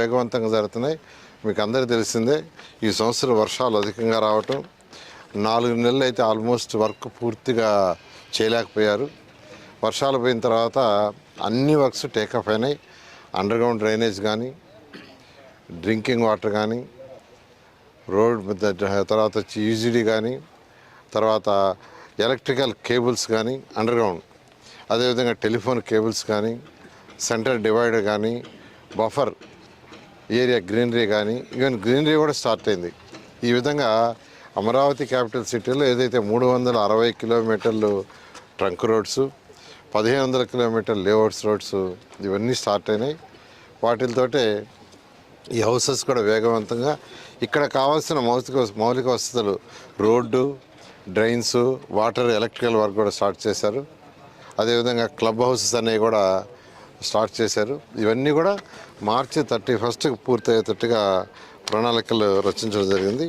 వేగవంతంగా జరుగుతున్నాయి. మీకు అందరికీ తెలిసిందే ఈ సంవత్సరం వర్షాలు అధికంగా రావటం నాలుగు నెలలు అయితే ఆల్మోస్ట్ వర్క్ పూర్తిగా చేయలేకపోయారు. వర్షాలు పోయిన తర్వాత అన్ని వర్క్స్ టేకప్ అయినాయి. అండర్ గ్రౌండ్ డ్రైనేజ్ కానీ డ్రింకింగ్ వాటర్ కానీ రోడ్ తర్వాత వచ్చి కానీ తర్వాత ఎలక్ట్రికల్ కేబుల్స్ కానీ అండర్ గ్రౌండ్ అదేవిధంగా టెలిఫోన్ కేబుల్స్ కానీ సెంటర్ డివైడర్ కానీ బఫర్ ఏరియా గ్రీనరీ కానీ ఈవెన్ గ్రీనరీ కూడా స్టార్ట్ అయింది. ఈ విధంగా అమరావతి క్యాపిటల్ సిటీలో ఏదైతే మూడు వందల అరవై కిలోమీటర్లు ట్రంక్ రోడ్స్ పదిహేను వందల కిలోమీటర్ లేఅవుట్స్ రోడ్స్ ఇవన్నీ స్టార్ట్ అయినాయి. వాటితోటే ఈ హౌసెస్ కూడా వేగవంతంగా ఇక్కడ కావాల్సిన మౌలిక మౌలిక వసతులు road drains water electrical work కూడా స్టార్ట్ చేశారు. అదేవిధంగా క్లబ్ హౌసెస్ అనేవి కూడా స్టార్ట్ చేశారు. ఇవన్నీ కూడా మార్చి థర్టీ ఫస్ట్కి పూర్తయ్యేటట్టుగా ప్రణాళికలు రచించడం జరిగింది.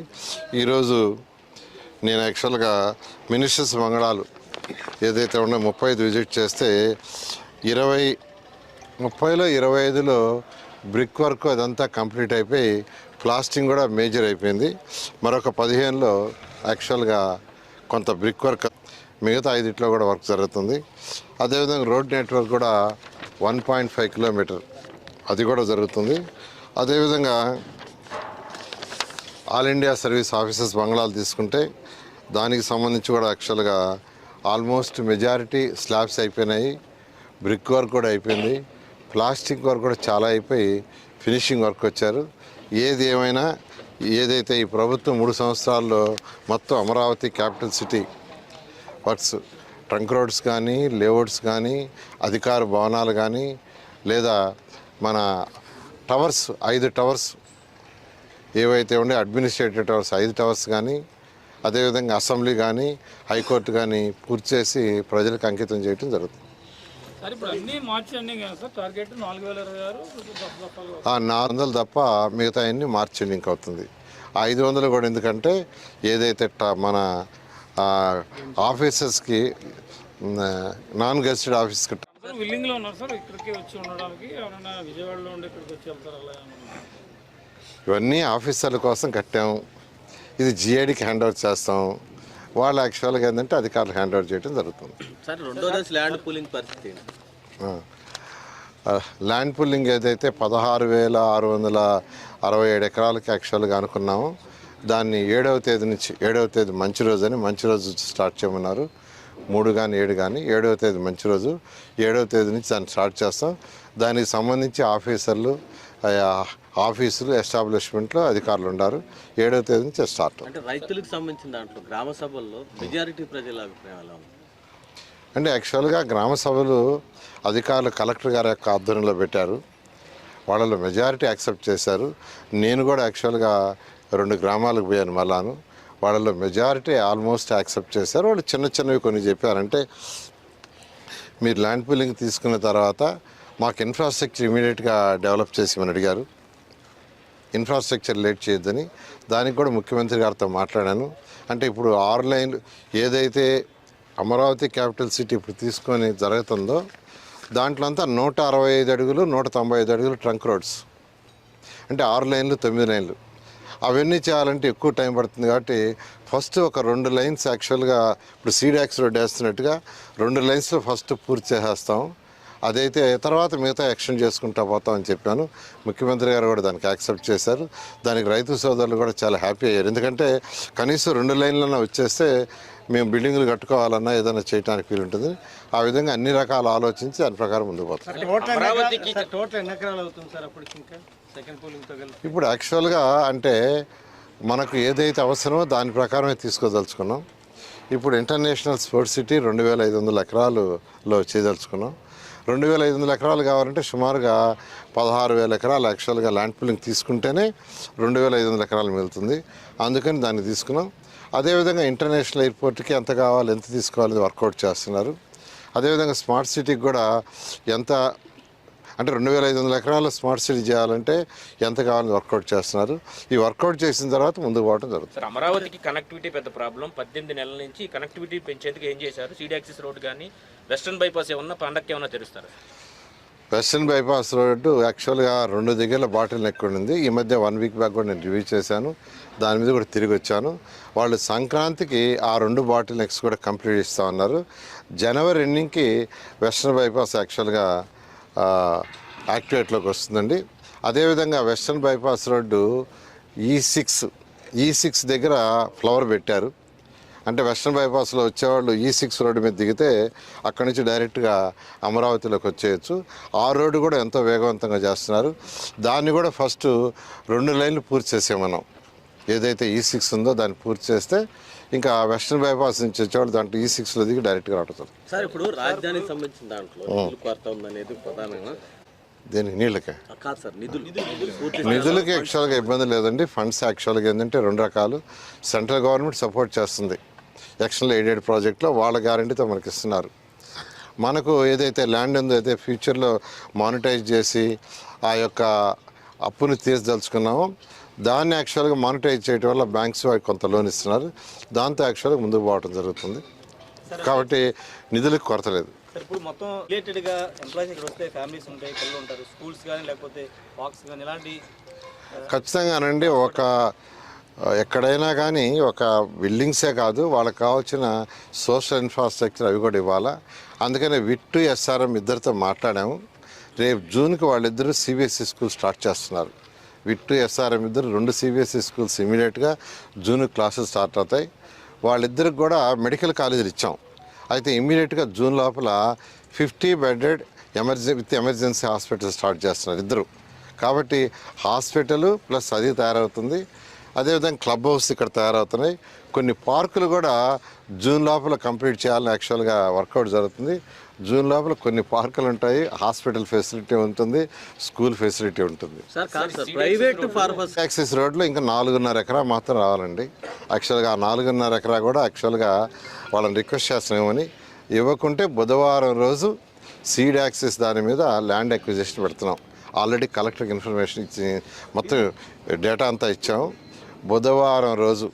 ఈరోజు నేను యాక్చువల్గా మినిస్టర్స్ మంగళాలు ఏదైతే ఉన్నాయో ముప్పై ఐదు విజిట్ చేస్తే ఇరవై ముప్పైలో ఇరవై ఐదులో బ్రిక్ వర్క్ అదంతా కంప్లీట్ అయిపోయి ప్లాస్టింగ్ కూడా మేజర్ అయిపోయింది. మరొక పదిహేనులో యాక్చువల్గా కొంత బ్రిక్ వర్క్ మిగతా ఐదిట్లో కూడా వర్క్ జరుగుతుంది. అదేవిధంగా రోడ్ నెట్వర్క్ కూడా వన్ పాయింట్ ఫైవ్ కిలోమీటర్. అది కూడా జరుగుతుంది. అదేవిధంగా ఆల్ ఇండియా సర్వీస్ ఆఫీసెస్ బంగ్లాలు తీసుకుంటే దానికి సంబంధించి కూడా యాక్చువల్గా ఆల్మోస్ట్ మెజారిటీ స్లాబ్స్ అయిపోయినాయి. బ్రిక్ వర్క్ కూడా అయిపోయింది. ప్లాస్టిక్ వర్క్ కూడా చాలా అయిపోయి ఫినిషింగ్ వర్క్ వచ్చారు. ఏది ఏమైనా ఏదైతే ఈ ప్రభుత్వం మూడు సంవత్సరాల్లో మొత్తం Amaravati capital city works trunk roads కానీ లేఅవుట్స్ కానీ అధికార భవనాలు కానీ లేదా మన టవర్స్ ఐదు టవర్స్ ఏవైతే ఉండే అడ్మినిస్ట్రేటివ్ టవర్స్ ఐదు టవర్స్ కానీ అదేవిధంగా అసెంబ్లీ కానీ హైకోర్టు కానీ పూర్తి చేసి ప్రజలకు అంకితం చేయడం జరుగుతుంది. నాలుగు వందలు తప్ప మిగతా అన్ని మార్చి లింక్ అవుతుంది. ఐదు వందలు కూడా ఎందుకంటే ఏదైతే ట- మన ఆఫీసెస్కి నాన్ గెస్టెడ్ ఆఫీస్కి సార్ విల్లింగ్లో ఉన్నారు సార్ ఇక్కడికి వచ్చి ఉండడానికి. ఎవరైనా విజయవాడలో ఉండి ఇక్కడికి వచ్చి వెళ్తారు అలా ఏమన్నా? ఇవన్నీ ఆఫీసర్ల కోసం కట్టాము ఇది జిఐడికి హ్యాండ్ ఓవర్ చేస్తాం. వాళ్ళు యాక్చువల్గా ఏంటంటే అధికారులకు హ్యాండ్ ఓవర్ చేయడం జరుగుతుంది. సార్ రెండో దశ ల్యాండ్ పూలింగ్ పరిస్థితి ల్యాండ్ పుల్లింగ్ ఏదైతే పదహారు వేల ఆరు వందల అరవై ఏడు ఎకరాలకి యాక్చువల్గా అనుకున్నామో దాన్ని ఏడవ తేదీ నుంచి ఏడవ తేదీ మంచి రోజు అని మంచి రోజు స్టార్ట్ చేయమన్నారు. మూడు కానీ ఏడు కానీ ఏడవ తేదీ మంచి రోజు ఏడవ తేదీ నుంచి దాన్ని స్టార్ట్ చేస్తాం. దానికి సంబంధించి ఆఫీసర్లు ఆఫీసులు ఎస్టాబ్లిష్మెంట్లో అధికారులు ఉన్నారు ఏడవ తేదీ నుంచి స్టార్ట్. అంటే రైతులకు సంబంధించిన దాంట్లో గ్రామ సభల్లో మెజారిటీ ప్రజల అభిప్రాయం అంటే యాక్చువల్గా గ్రామ సభలు అధికారులు కలెక్టర్ గారి యొక్క ఆధ్వర్యంలో పెట్టారు. వాళ్ళలో మెజారిటీ యాక్సెప్ట్ చేశారు. నేను కూడా యాక్చువల్గా రెండు గ్రామాలకు పోయాను మళ్ళాను. వాళ్ళలో మెజారిటీ ఆల్మోస్ట్ యాక్సెప్ట్ చేశారు. వాళ్ళు చిన్న చిన్నవి కొన్ని చెప్పారంటే మీరు ల్యాండ్ పూలింగ్ తీసుకున్న తర్వాత మాకు ఇన్ఫ్రాస్ట్రక్చర్ ఇమీడియట్గా డెవలప్ చేసిమని అడిగారు. ఇన్ఫ్రాస్ట్రక్చర్ లేట్ చేయొద్దని దానికి కూడా ముఖ్యమంత్రి గారితో మాట్లాడాను. అంటే ఇప్పుడు ఆరు లైన్లు ఏదైతే అమరావతి క్యాపిటల్ సిటీ ఇప్పుడు తీసుకొని జరుగుతుందో దాంట్లో అంతా నూట అరవై ఐదు అడుగులు నూట తొంభై ఐదు అడుగులు ట్రంక్ రోడ్స్ అంటే ఆరు లైన్లు తొమ్మిది లైన్లు. అవన్నీ చేయాలంటే ఎక్కువ టైం పడుతుంది కాబట్టి ఫస్ట్ ఒక రెండు లైన్స్ యాక్చువల్గా ఇప్పుడు సీడాక్స్ రోడ్ వేస్తున్నట్టుగా రెండు లైన్స్లో ఫస్ట్ పూర్తి చేసేస్తాం. అదైతే తర్వాత మిగతా యాక్షన్ చేసుకుంటా పోతాం అని చెప్పాను. ముఖ్యమంత్రి గారు కూడా దానికి యాక్సెప్ట్ చేశారు. దానికి రైతు సోదరులు కూడా చాలా హ్యాపీ అయ్యారు. ఎందుకంటే కనీసం రెండు లైన్లన్నా వచ్చేస్తే మేము బిల్డింగ్లు కట్టుకోవాలన్నా ఏదైనా చేయడానికి వీలు ఉంటుంది. ఆ విధంగా అన్ని రకాల ఆలోచించి దాని ప్రకారం ముందుకు పోతాం. ఇప్పుడు యాక్చువల్గా అంటే మనకు ఏదైతే అవసరమో దాని ప్రకారమే తీసుకోదలుచుకున్నాం. ఇప్పుడు ఇంటర్నేషనల్ స్పోర్ట్స్ సిటీ రెండు వేల ఐదు వందల ఎకరాలులో చేయదలుచుకున్నాం. రెండు వేల ఐదు వందల ఎకరాలు కావాలంటే సుమారుగా పదహారు వేల ఎకరాలు యాక్చువల్గా ల్యాండ్ పూలింగ్ తీసుకుంటేనే రెండు వేల ఐదు వందల ఎకరాలు మిగులుతుంది. అందుకని దాన్ని తీసుకున్నాం. అదేవిధంగా ఇంటర్నేషనల్ ఎయిర్పోర్ట్కి ఎంత కావాలి ఎంత తీసుకోవాలి వర్కౌట్ చేస్తున్నారు. అదేవిధంగా స్మార్ట్ సిటీకి కూడా ఎంత అంటే రెండు వేల ఐదు వందల ఎకరాల స్మార్ట్ సిటీ చేయాలంటే ఎంత కావాలని వర్కౌట్ చేస్తున్నారు? ఈ వర్కౌట్ చేసిన తర్వాత ముందుకు పోవడం జరుగుతుంది. అమరావతికి కనెక్టివిటీ పెద్ద ప్రాబ్లం. పద్దెనిమిది నెలల నుంచి కనెక్టివిటీ పెంచేందుకు ఏం చేశారు? సీడీ యాక్సిస్ రోడ్ కానీ వెస్ట్రన్ బైపాస్ ఏమన్నా పండక్కి ఏమన్నా తెరుస్తారు? వెస్ట్రన్ బైపాస్ రోడ్డు యాక్చువల్గా రెండు దగ్గర బాటిల్ నెక్ ఉండింది. ఈ మధ్య వన్ వీక్ బ్యాక్ కూడా నేను రివ్యూ చేశాను. దాని మీద కూడా తిరిగి వచ్చాను. వాళ్ళు సంక్రాంతికి ఆ రెండు బాటిల్ నెక్స్ కూడా కంప్లీట్ ఇస్తా ఉన్నారు. జనవరి ఎండింగ్కి వెస్ట్రన్ బైపాస్ యాక్చువల్గా యాక్టివేట్లోకి వస్తుందండి. అదేవిధంగా వెస్ట్రన్ బైపాస్ రోడ్డు ఈ సిక్స్ ఈ సిక్స్ దగ్గర ఫ్లవర్ పెట్టారు. అంటే వెస్ట్రన్ బైపాస్లో వచ్చేవాళ్ళు e ఈ సిక్స్ రోడ్డు మీద దిగితే అక్కడి నుంచి డైరెక్ట్గా అమరావతిలోకి వచ్చేయచ్చు. ఆ రోడ్డు కూడా ఎంతో వేగవంతంగా చేస్తున్నారు. దాన్ని కూడా ఫస్ట్ రెండు లైన్లు పూర్తి చేసాం మనం. ఏదైతే ఈ సిక్స్ ఉందో దాన్ని పూర్తి చేస్తే ఇంకా వెస్ట్రన్ బైపాస్ నుంచి వచ్చేవాళ్ళు దాంట్లో ఈ సిక్స్లో దిగి డైరెక్ట్గా రావడం సార్ ఇప్పుడు రాజధానికి సంబంధించిన దాంట్లో నిధులు కొరత ఉందనేది ప్రధానంగా? దీనికి? నీళ్ళకే. నిధులకి యాక్చువల్గా ఇబ్బంది లేదండి. ఫండ్స్ యాక్చువల్గా ఏంటంటే రెండు రకాలు. సెంట్రల్ గవర్నమెంట్ సపోర్ట్ చేస్తుంది. ఎక్స్టర్నల్ ఎయిడెడ్ ప్రాజెక్ట్లో వాళ్ళ గ్యారంటీతో మనకి ఇస్తున్నారు. మనకు ఏదైతే ల్యాండ్ ఉందో అయితే ఫ్యూచర్లో మానిటైజ్ చేసి ఆ యొక్క అప్పుని తీర్చదలుచుకున్నామో దాన్ని యాక్చువల్గా మానిటైజ్ చేయడం వల్ల బ్యాంక్స్ వారికి కొంత లోన్ ఇస్తున్నారు. దాంతో యాక్చువల్గా ముందుకు పోవడం జరుగుతుంది. కాబట్టి నిధులకు కొరత లేదు సార్ ఇప్పుడు మొత్తం రిలేటెడ్గా ఎంప్లాయీస్ ఇక్కడ వస్తే ఫ్యామిలీస్ ఉంటాయి పిల్లలు ఉంటారు స్కూల్స్ కానీ లేకపోతే పార్క్స్ కానీ ఇలాంటి ఖచ్చితంగానండి ఒక ఎక్కడైనా కానీ ఒక బిల్డింగ్సే కాదు వాళ్ళకి కావాల్సిన సోషల్ ఇన్ఫ్రాస్ట్రక్చర్ అవి కూడా ఇవ్వాలా. అందుకనే విట్టు ఎస్ఆర్ఎం ఇద్దరితో మాట్లాడాము. రేపు జూన్కి వాళ్ళిద్దరూ సిబిఎస్ఈ స్కూల్ స్టార్ట్ చేస్తున్నారు. విట్టు ఎస్ఆర్ఎం ఇద్దరు రెండు సిబిఎస్ఈ స్కూల్స్ ఇమీడియట్గా జూన్ క్లాసెస్ స్టార్ట్ అవుతాయి. వాళ్ళిద్దరికి కూడా మెడికల్ కాలేజీలు ఇచ్చాం. అయితే ఇమీడియట్గా జూన్ లోపల fifty bedded emergency with emergency hospital start చేస్తున్నారు ఇద్దరు. కాబట్టి హాస్పిటల్ ప్లస్ అది తయారవుతుంది. అదేవిధంగా క్లబ్ హౌస్ ఇక్కడ తయారవుతున్నాయి. కొన్ని పార్కులు కూడా జూన్ లోపల కంప్లీట్ చేయాలని యాక్చువల్గా వర్కౌట్ జరుగుతుంది. జూన్ లోపల కొన్ని పార్కులు ఉంటాయి. హాస్పిటల్ ఫెసిలిటీ ఉంటుంది. స్కూల్ ఫెసిలిటీ ఉంటుంది. సార్ కాదు సార్ ప్రైవేట్ ఫార్మర్స్ యాక్సిస్ రోడ్లో ఇంకా నాలుగున్నర ఎకరా మాత్రం రావాలండి. యాక్చువల్గా ఆ నాలుగున్నర ఎకరా కూడా యాక్చువల్గా వాళ్ళని రిక్వెస్ట్ చేస్తున్నామని ఇవ్వకుంటే బుధవారం రోజు సీడ్ యాక్సిస్ దాని మీద ల్యాండ్ అక్విజిషన్ పెడుతున్నాం. ఆల్రెడీ కలెక్టర్కి ఇన్ఫర్మేషన్ ఇచ్చి మొత్తం డేటా అంతా ఇచ్చాం బుధవారం రోజు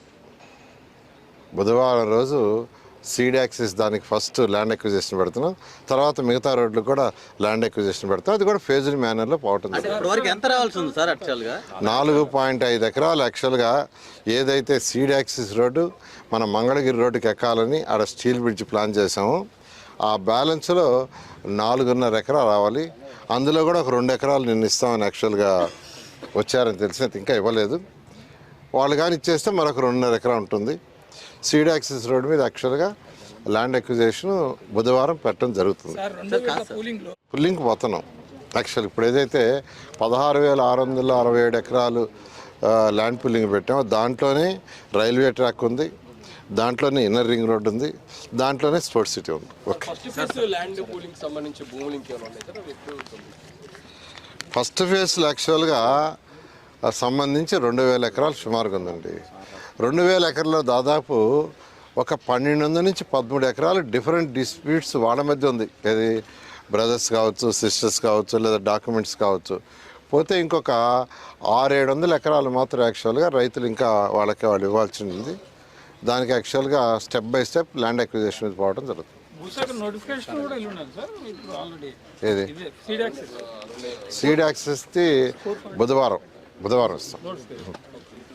బుధవారం రోజు సీడ్ యాక్సిస్ దానికి ఫస్ట్ ల్యాండ్ అక్విజిషన్ పెడుతున్నాం. తర్వాత మిగతా రోడ్లు కూడా ల్యాండ్ అక్విజిషన్ పెడతాం. అది కూడా ఫేజ్డ్ మేనర్లో పోవటం ఎంత రావాల్సి ఉంది సార్ యాక్చువల్గా నాలుగు పాయింట్ ఐదు ఎకరాలు యాక్చువల్గా ఏదైతే సీడ్ యాక్సిస్ రోడ్డు మన మంగళగిరి రోడ్డుకి ఎక్కాలని ఆడ స్టీల్ బ్రిడ్జ్ ప్లాన్ చేసాము ఆ బ్యాలెన్స్లో నాలుగున్నర ఎకరా రావాలి. అందులో కూడా ఒక రెండు ఎకరాలు నిన్న ఇస్తామని యాక్చువల్గా వచ్చారని తెలిసి ఇంకా ఇవ్వలేదు. వాళ్ళు కానీ ఇచ్చేస్తే మరొక రెండున్నర ఎకరా ఉంటుంది. సీడ్ యాక్సిస్ రోడ్డు మీద యాక్చువల్గా ల్యాండ్ అక్విజిషన్ బుధవారం పెట్టడం జరుగుతుంది. రెండు పుల్లింగ్కి పోతున్నాం. యాక్చువల్ ఇప్పుడు ఏదైతే పదహారు వేల ఆరు వందల అరవై ఏడు ఎకరాలు ల్యాండ్ పుల్లింగ్ పెట్టామో దాంట్లోనే రైల్వే ట్రాక్ ఉంది దాంట్లోనే ఇన్నర్ రింగ్ రోడ్ ఉంది దాంట్లోనే స్పోర్ట్స్ సిటీ ఉంది. ఓకే ఫస్ట్ ఫేజ్ యాక్చువల్గా సంబంధించి రెండు వేల ఎకరాలు సుమారుగా ఉందండి. రెండు వేల ఎకరాల్లో దాదాపు ఒక పన్నెండు వందల నుంచి పదమూడు ఎకరాలు డిఫరెంట్ డిస్ప్యూట్స్ వాళ్ళ మధ్య ఉంది. ఏది బ్రదర్స్ కావచ్చు సిస్టర్స్ కావచ్చు లేదా డాక్యుమెంట్స్ కావచ్చు. పోతే ఇంకొక ఆరేడు వందల ఎకరాలు మాత్రం యాక్చువల్గా రైతులు ఇంకా వాళ్ళకి వాళ్ళు ఇవ్వాల్సి ఉంది దానికి యాక్చువల్గా step by step land acquisition మీద పోవడం జరుగుతుంది. ఏది? Seed access. సీడ్ యాక్సెస్ది బుధవారం. బుధవారం ఇస్తాం నోటిఫికేషన్.